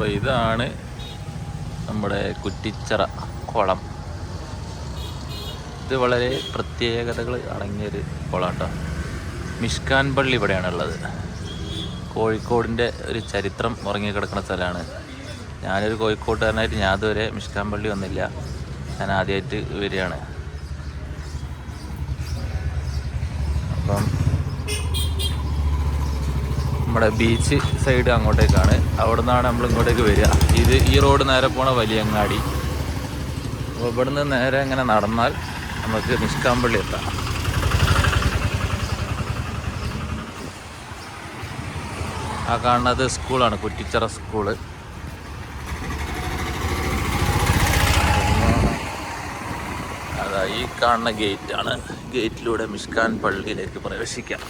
അപ്പോൾ ഇതാണ് നമ്മുടെ കുറ്റിച്ചറ കുളം. ഇത് വളരെ പ്രത്യേകതകൾ അടങ്ങിയൊരു കുളാട്ടോ. മിഷ്കാൻ പള്ളി ഇവിടെയാണുള്ളത്. കോഴിക്കോടിന്റെ ഒരു ചരിത്രം ഉറങ്ങിക്കിടക്കുന്ന സ്ഥലമാണ്. ഞാനൊരു കോഴിക്കോട്ടുകാരനായിട്ട് ഞാൻ ഇതുവരെ മിഷ്കാൻ പള്ളി വന്നില്ല. ഞാൻ ആദ്യമായിട്ട് വരികയാണ്. അപ്പം നമ്മുടെ ബീച്ച് സൈഡ് അങ്ങോട്ടേക്കാണ്. അവിടെ നിന്നാണ് നമ്മൾ ഇങ്ങോട്ടേക്ക് വരിക. ഇത് ഈ റോഡ് നേരെ പോണ വലിയങ്ങാടി അപ്പോൾ ഇവിടുന്ന് നേരെ ഇങ്ങനെ നടന്നാൽ നമുക്ക് നിഷ്കാമ്പള്ളി എത്താം. ആ കാണുന്നത് സ്കൂളാണ് കുറ്റിച്ചിറ സ്കൂൾ. അതാ ഈ കാണുന്ന ഗേറ്റാണ് ഗേറ്റിലൂടെ മിഷ്കാൻ പള്ളിയിലേക്ക് പ്രവേശിക്കാം.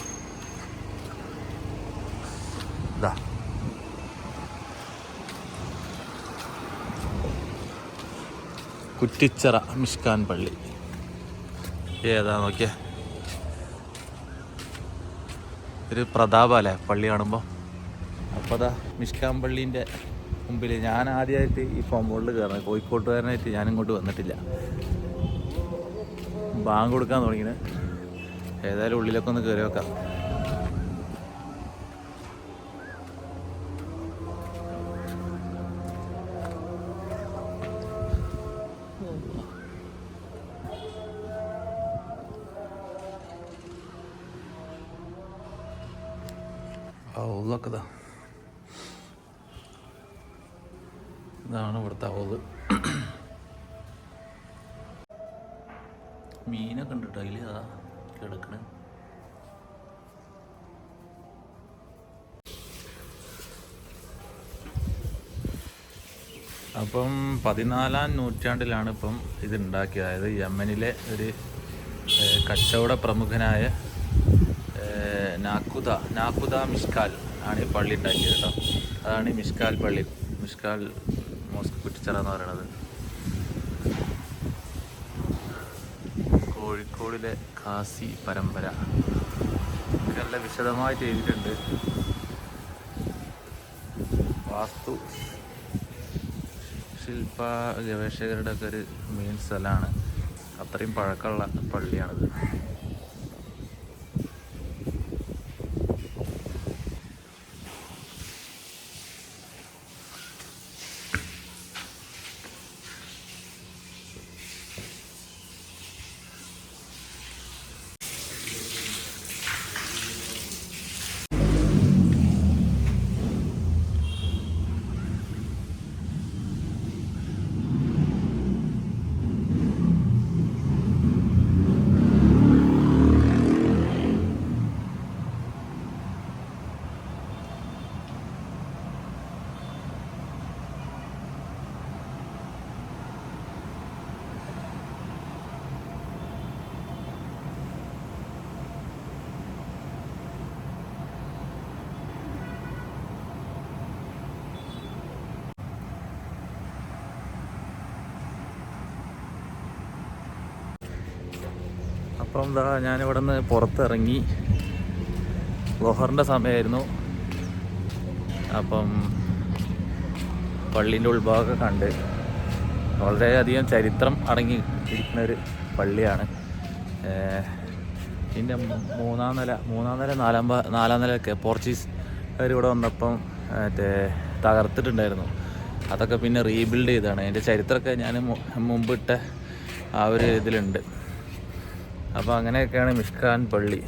ഇതാ കുറ്റിച്ചിറ മിഷ്കാൻ പള്ളി. ഏതാ നോക്കിയേ? ഒരു പ്രതാപല്ലേ പള്ളി കാണുമ്പോൾ അപ്പോൾ അതാ മിഷ്കാൻ പള്ളീന്റെ മുമ്പിൽ ഞാൻ ആദ്യമായിട്ട് ഈ കോമ്പൗണ്ടിൽ കയറണം കോഴിക്കോട്ടുകാരനായിട്ട് ഞാൻ ഇങ്ങോട്ട് വന്നിട്ടില്ല. ബാങ്ക് കൊടുക്കാൻ തുടങ്ങിയത് ഏതായാലും ഉള്ളിലൊക്കെ ഒന്ന് കയറി വെക്കാം ഔലൊക്കെ ദ ഇതാണ് ഇവിടുത്തെ ഉണ്ട് കേട്ടോ അതിൽ അതാ കിടക്കണ. അപ്പം പതിനാലാം നൂറ്റാണ്ടിലാണ് ഇപ്പം ഇത് ഉണ്ടാക്കിയത്. അതായത് യമനിലെ ഒരു കച്ചവട പ്രമുഖനായ നാക്കുത മിസ്കാൽ മിഷ്കാൽ ആണ് ഈ പള്ളി ഉണ്ടാക്കിയത് കേട്ടോ അതാണ് ഈ മിഷ്കാൽ പള്ളി. മിഷ്കാൽ മോസ്ക് പിറ്റിച്ചറ എന്ന് പറയുന്നത് കോഴിക്കോടിലെ കാസി പരമ്പര. നല്ല വിശദമായിട്ട് എഴുതിയിട്ടുണ്ട്. വാസ്തു ശില്പ ഗവേഷകരുടെ ഒക്കെ ഒരു മെയിൻ സ്ഥലമാണ്. അത്രയും പഴക്കമുള്ള പള്ളിയാണിത്. അപ്പം എന്താ ഞാനിവിടെ നിന്ന് പുറത്തിറങ്ങി. ലോഹറിന്റെ സമയമായിരുന്നു. അപ്പം പള്ളീന്റെ ഉൾഭാഗമൊക്കെ കണ്ട് വളരെയധികം ചരിത്രം അടങ്ങി ഇരിക്കുന്ന ഒരു പള്ളിയാണ് ഇതിന്റെ മൂന്നാം നില മൂന്നാം നില നാലാം നാലാം നിലയൊക്കെ പോർച്ചുഗീസ് അവർ ഇവിടെ വന്നപ്പം മറ്റേ തകർത്തിട്ടുണ്ടായിരുന്നു. അതൊക്കെ പിന്നെ റീബിൽഡ് ചെയ്താണ് അതിന്റെ ചരിത്രമൊക്കെ ഞാൻ മുമ്പിട്ട ആ ഒരു ഇതിലുണ്ട്. അപ്പോൾ അങ്ങനെയൊക്കെയാണ് മിഷ്കാൻ പള്ളി.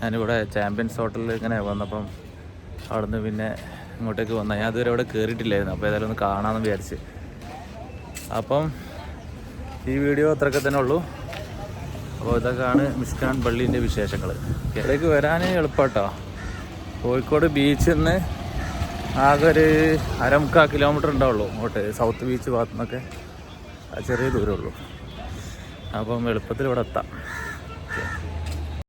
ഞാനിവിടെ ചാമ്പ്യൻസ് ഹോട്ടലിൽ ഇങ്ങനെ വന്നപ്പം അവിടുന്ന് പിന്നെ ഇങ്ങോട്ടേക്ക് വന്ന. ഞാൻ അതുവരെ അവിടെ കയറിയിട്ടില്ലായിരുന്നു അപ്പോൾ ഏതായാലും ഒന്ന് കാണാമെന്ന് വിചാരിച്ച്. അപ്പം ഈ വീഡിയോ അത്രയൊക്കെ തന്നെ ഉള്ളൂ. അപ്പോൾ ഇതൊക്കെയാണ് മിസ്കാൻ പള്ളീന്റെ വിശേഷങ്ങൾ. ഇവിടേക്ക് വരാൻ എളുപ്പട്ടോ. കോഴിക്കോട് ബീച്ചിൽ നിന്ന് ആകെ ഒരു അരമുക്കാൽ കിലോമീറ്റർ ഉണ്ടാവുള്ളൂ. ഇങ്ങോട്ട് സൗത്ത് ബീച്ച് ഭാഗത്തു നിന്നൊക്കെ ചെറിയ ദൂരമുള്ളൂ. അപ്പം എളുപ്പത്തിൽ ഇവിടെ എത്താം.